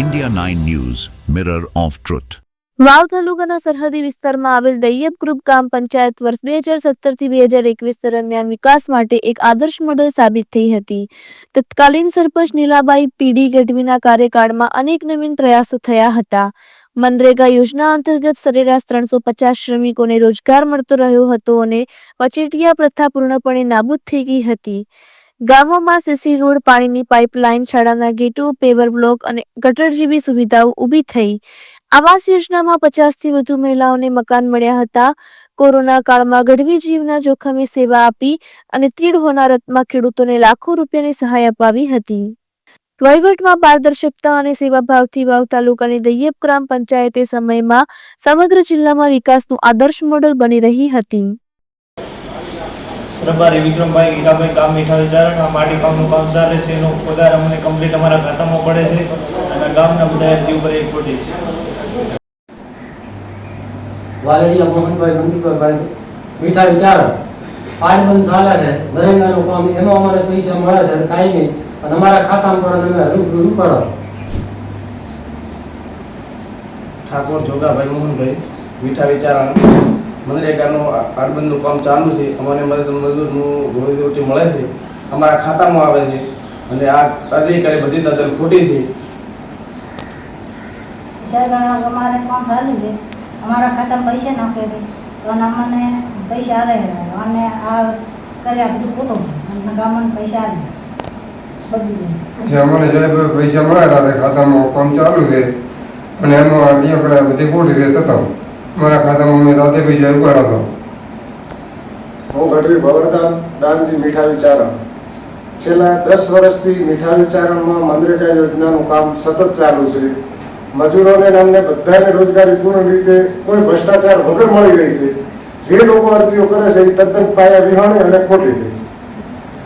India 9 News, Mirror of Truth. વાવ તાલુકાના સરહદી વિસ્તારમાં આવેલ દૈયબ ગ્રુપ ગામ પંચાયત વર્ષ બે હજાર સત્તરથી બે હજાર એકવીસ દરમિયાન વિકાસ માટે એક આદર્શ મોડેલ સાબિત થઈ હતી. તત્કાલીન સરપંચ નીલાબાઈ પીડી ગઢવીના કાર્યકાળમાં અનેક નવીન પ્રયાસો થયા હતા. મનરેગા યોજના અંતર્ગત સરેરાશ ત્રણસો પચાસ શ્રમિકોને રોજગાર મળતો રહ્યો હતો અને વચેટિયા પ્રથા પૂર્ણપણે નાબૂદ થઈ ગઈ હતી. ગામોમાં સીસી રોડ, પાણીની પાઇપલાઇન, શાળાના ગેટો, પેવર બ્લોક અને ગટર જેવી સુવિધાઓ ઊભી થઈ. આવાસ યોજનામાં પચાસથી વધુ મહિલાઓને મકાન મળ્યા હતા. કોરોના કાળમાં ગઢવી જીવના જોખમે સેવા આપી અને તીડ હોનારતમાં ખેડૂતોને લાખો રૂપિયાની સહાય અપાવી હતી. વહીવટમાં પારદર્શકતા અને સેવાભાવથી વાવ તાલુકાની દૈયબ ગ્રામ પંચાયતે સમયમાં સમગ્ર જિલ્લામાં વિકાસનું આદર્શ મોડલ બની રહી હતી. પ્રભારી વિક્રમભાઈ હીરાભાઈ કામ મીઠા વિચારણ આ માટી કામનું કામ ચાલે છે એનો પગાર અમને કમ્પ્લીટ અમારા ખાતામાં પડે છે અને ગામના બધા અરજી ઉપર એક ખોટી છે. વાલડિયા મોહનભાઈ મંદિરભાઈ મીઠા વિચાર આઠ બંધ ચાલે છે નરેગાનું કામ એમાં અમારે પૈસા મળે છે કાંઈ નહીં. અને અમારા ખાતામાં પડે તમે રૂપ રૂપ કરો. ઠાકોર જોગાભાઈ મોહનભાઈ મીઠા વિચારણ. મનરેગાનું આડબંધનું કામ ચાલુ છે. અમને મદદ મજૂરનું રોજીરોટી મળે છે. અમારા ખાતામાં આવે છે. અને આ અરજી કરે બધી તદ્દન ખોટી છે. સાહેબ અમારે કામ ચાલુ છે અમારા ખાતામાં પૈસા નાખે છે તો અને અમને પૈસા આવે અને આ કર્યા બધું ખોટું છે. અને ગામમાં પૈસા આવે અમારે સાહેબ પૈસા મળ્યા હતા ખાતામાં કામ ચાલુ છે. અને એમાં અરજીઓ કર્યા બધી ખોટી છે તથા. મારા ખાતામાં મેં રાતે પૈસા ઉપાડ્યા હતો. હું ગઢવી ભવરદાન દાનજી મીઠા વિચારણ. છેલ્લા દસ વર્ષથી મીઠા વિચારણમાં મનરેગા યોજનાનું કામ સતત ચાલુ છે. મજૂરોને નામને બધાને રોજગારી પૂર્ણ રીતે કોઈ ભ્રષ્ટાચાર વગર મળી રહી છે. જે લોકો અરજીઓ કરે છે એ તદ્દન પાયા વિહોણી અને ખોટી છે.